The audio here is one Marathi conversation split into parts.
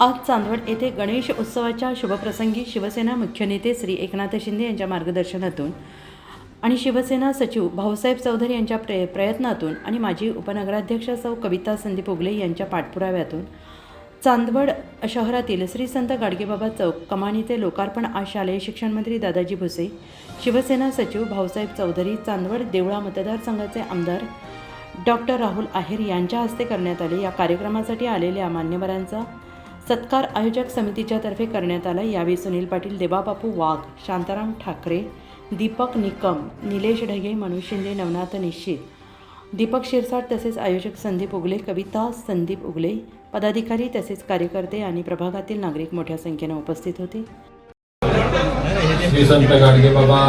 आज चांदवड येथे गणेश उत्सवाच्या शुभप्रसंगी शिवसेना मुख्य नेते श्री एकनाथ शिंदे यांच्या मार्गदर्शनातून आणि शिवसेना सचिव भाऊसाहेब चौधरी यांच्या प्रय प्रयत्नातून आणि माजी उपनगराध्यक्ष सौ कविता संदीप उगले यांच्या पाठपुराव्यातून चांदवड शहरातील श्री संत गाडगेबाबा चौक कमानीचे लोकार्पण आज शालेय शिक्षणमंत्री दादाजी भुसे शिवसेना सचिव भाऊसाहेब चौधरी चांदवड देवळा मतदारसंघाचे आमदार डॉक्टर राहुल आहेर यांच्या हस्ते करण्यात आले. या कार्यक्रमासाठी आलेल्या मान्यवरांचा सत्कार आयोजक समितीच्या तर्फे करण्यात आला. यावेळी सुनील पाटील देवाबापू वाघ शांताराम ठाकरे दीपक निकम निलेश ढगे मनोज शिंदे नवनाथ निश्चित दीपक शिरसाट तसेच आयोजक संदीप उगले कविता संदीप उगले पदाधिकारी तसेच कार्यकर्ते आणि प्रभागातील नागरिक मोठ्या संख्येने उपस्थित होते. श्री संत गाडगेबाबा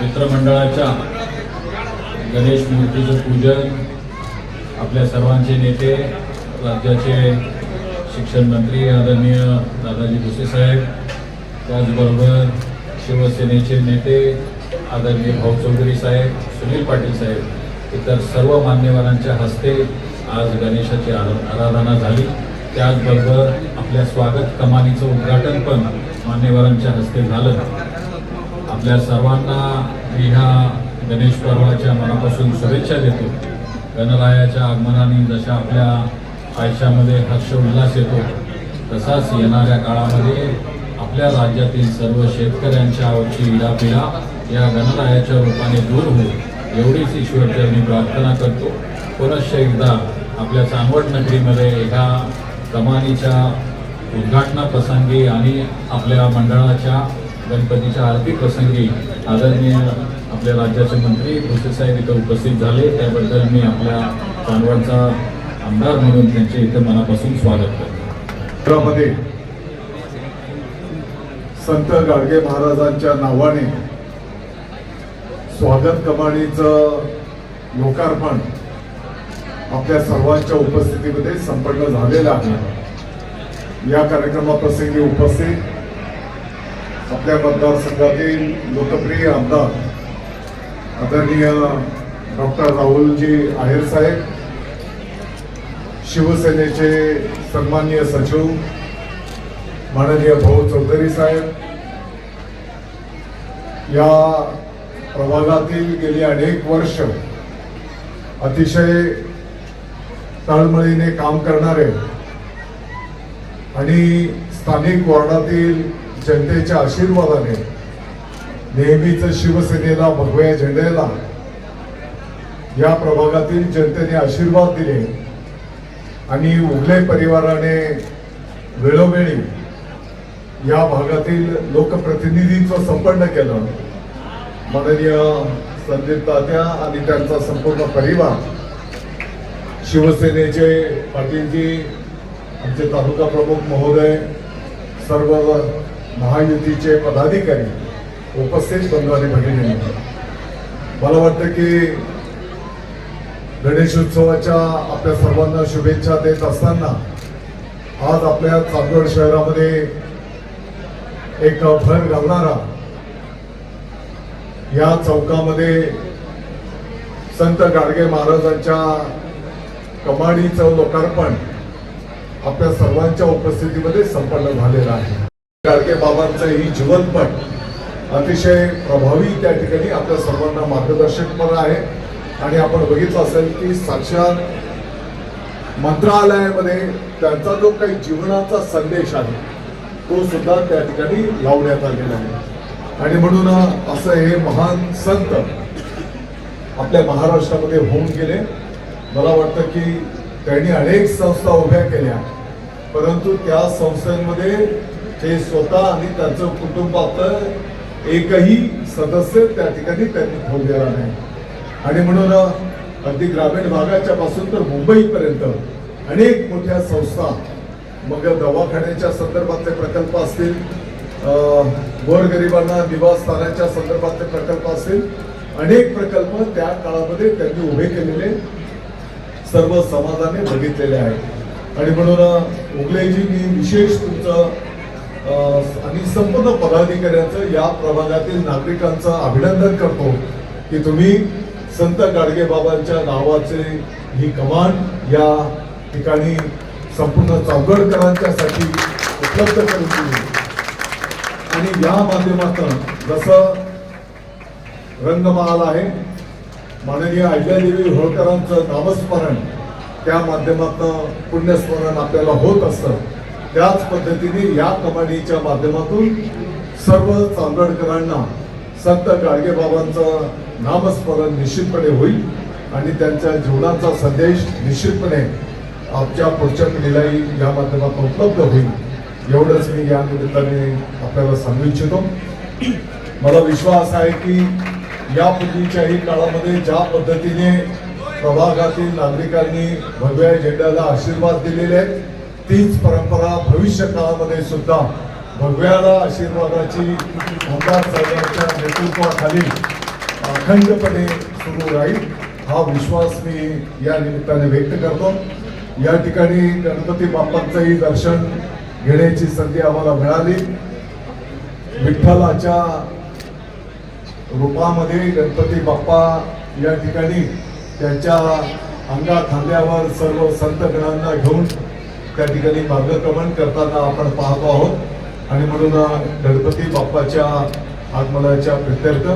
मित्रमंडळाच्या गणेश मूर्तीचं पूजन आपल्या सर्वांचे नेते राज्याचे शिक्षण मंत्री आदरणीय दादाजी भुसे साहेब त्याचबरोबर शिवसेनेचे नेते आदरणीय भाऊ चौधरी साहेब सुनील पाटील साहेब इतर सर्व मान्यवरांच्या हस्ते आज गणेशाची आरा- आराधना झाली. त्याचबरोबर आपल्या स्वागत कमानीचं उद्घाटन पण मान्यवरांच्या हस्ते झालं. आपल्या सर्वांना मी ह्या गणेश पर्वाच्या मनापासून शुभेच्छा देतो. गणरायाच्या आगमनाने जशा आपल्या आयुष्यामध्ये हर्ष उल्हास येतो. तसाच येणाऱ्या काळामध्ये आपल्या राज्यातील सर्व शेतकऱ्यांच्या आवडची इडापिडा या गणरायाच्या रूपाने दूर होईल एवढीच ईश्वर मी प्रार्थना करतो. पुनश्च एकदा आपल्या चांगवड नगरीमध्ये एका कमानीच्या उद्घाटनाप्रसंगी आणि आपल्या मंडळाच्या गणपतीच्या आरती प्रसंगी आदरणीय आपल्या राज्याचे मंत्री भुसेसाहेब इथं उपस्थित झाले. त्याबद्दल मी आपल्या चांदवडचा आमदार म्हणून त्यांचे इथं मनापासून स्वागत करतो. संत गाडगे महाराजांच्या नावाने स्वागत कमानीचं लोकार्पण आपल्या सर्वांच्या उपस्थितीमध्ये संपन्न झालेलं आहे. या कार्यक्रमाप्रसंगी उपस्थित आपल्या मतदारसंघातील लोकप्रिय आमदार आदरणीय डॉक्टर राहुलजी आहेर साहेब शिवसेनेचे सन्माननीय सचिव माननीय भाऊ चौधरी साहेब या प्रभागातील गेली अनेक वर्ष अतिशय तळमळीने काम करणारे आणि स्थानिक वॉर्डातील जनतेच्या आशीर्वादाने नेहमीच शिवसेनेला भगव्या झेंड्याला या प्रभागातील जनतेने आशीर्वाद दिले. आणि उघले परिवाराने वेळोवेळी या भागातील लोकप्रतिनिधींचं संपन्न केलं. माननीय संदीप तात्या आणि त्यांचा संपूर्ण परिवार शिवसेनेचे पाटीलजी आमचे तालुका प्रमुख महोदय सर्व महायुतीचे पदाधिकारी उपस्थित बंधू आणि भगिनी मला वाटतं की गणेशोत्सवाच्या आपल्या सर्वांना शुभेच्छा देत असताना आज आपल्या चांदवड शहरामध्ये एक भर घालणारा या चौकामध्ये संत गाडगे महाराजांच्या कमाडीचं लोकार्पण आपल्या सर्वांच्या उपस्थितीमध्ये संपन्न झालेलं आहे. गाडगे बाबांचं ही जीवनपट अतिशय प्रभावी त्या ठिकाणी आपल्या सर्वांना मार्गदर्शक पण आहे. आणि आपण बघितलं असेल की साक्षात मंत्रालयामध्ये त्यांचा जो काही जीवनाचा संदेश आहे तो सुद्धा त्या ठिकाणी लावण्यात आलेला आहे. आणि म्हणून असं हे महान संत आपल्या महाराष्ट्रामध्ये होऊन गेले. मला वाटतं की त्यांनी अनेक संस्था उभ्या केल्या परंतु त्या संस्थांमध्ये ते स्वतः आणि त्यांचं कुटुंबातलं एकही सदस्य त्या ठिकाणी त्यांनी ठेवलेला नाही. आणि म्हणून अगदी ग्रामीण भागाच्या पासून तर मुंबईपर्यंत अनेक मोठ्या संस्था मग दवाखान्याच्या संदर्भातले प्रकल्प असतील गोरगरिबांना निवासस्थानाच्या संदर्भातले प्रकल्प असतील अनेक प्रकल्प त्या काळामध्ये त्यांनी उभे केलेले सर्व समाजाने बघितलेले आहेत. आणि म्हणून उगलेजी मी विशेष तुमचं आणि संपूर्ण पदाधिकाऱ्यांचं या प्रभागातील नागरिकांचं अभिनंदन करतो की तुम्ही संत गाडगे बाबांच्या नावाचे ही कमान या ठिकाणी संपूर्ण चौगडकरांच्यासाठी उपलब्ध करून दिली. आणि या माध्यमातून जसं रंगमहाल आहे माननीय अहिल्यादेवी होळकरांचं नामस्मरण त्या माध्यमातून पुण्यस्मरण आपल्याला होत असतं. त्याच पद्धतीने या कमांडीच्या माध्यमातून सर्व चांदोडकरांना संत गाडगेबाबांचं नामस्मरण निश्चितपणे होईल आणि त्यांच्या जीवनाचा संदेश निश्चितपणे आमच्या पुढच्या पिढीलाही या माध्यमातून उपलब्ध होईल. एवढंच मी या निमित्ताने आपल्याला सांगू इच्छितो. मला विश्वास आहे की यापूर्वीच्याही काळामध्ये ज्या पद्धतीने प्रभागातील नागरिकांनी भगव्या झेंड्याला आशीर्वाद दिलेले आहेत तीच परंपरा भविष्य काळामध्ये सुद्धा भगव्याला आशीर्वादाची आमदार साहेबांच्या नेतृत्वाखाली अखंडपणे सुरू राहील हा विश्वास मी या निमित्ताने व्यक्त करतो. या ठिकाणी गणपती बाप्पांचंही दर्शन घेण्याची संधी आम्हाला मिळाली. विठ्ठलाच्या रूपामध्ये गणपती बाप्पा या ठिकाणी त्यांच्या अंगा खांद्यावर सर्व संत गणांना घेऊन त्या ठिकाणी मार्गक्रमण करताना आपण पाहतो आहोत. आणि म्हणून गणपती बाप्पाच्या आगमनाच्या प्रित्यर्थ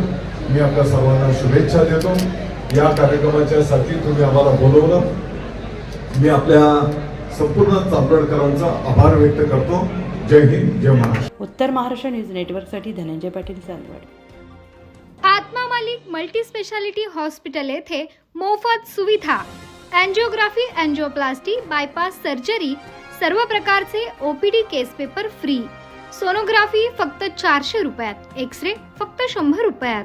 मी आपल्या सर्वांना शुभेच्छा देतो. या कार्यक्रमाच्या साठी तुम्ही आम्हाला बोलवलं. मी आपल्या संपूर्ण चांदोडकरांचा आभार व्यक्त करतो. जय हिंद जय महाराष्ट्र. उत्तर महाराष्ट्र न्यूज नेटवर्कसाठी Dhananjay Patil Chandwad. Atma Malik multi speciality hospital येथे मोफत सुविधा. अँजिओग्राफी अँजिओप्लास्टी बायपास सर्जरी सर्व प्रकारचे OPD case paper free. Sonography फक्त चारशे रुपयात. एक्स रे फक्त शंभर रुपयात.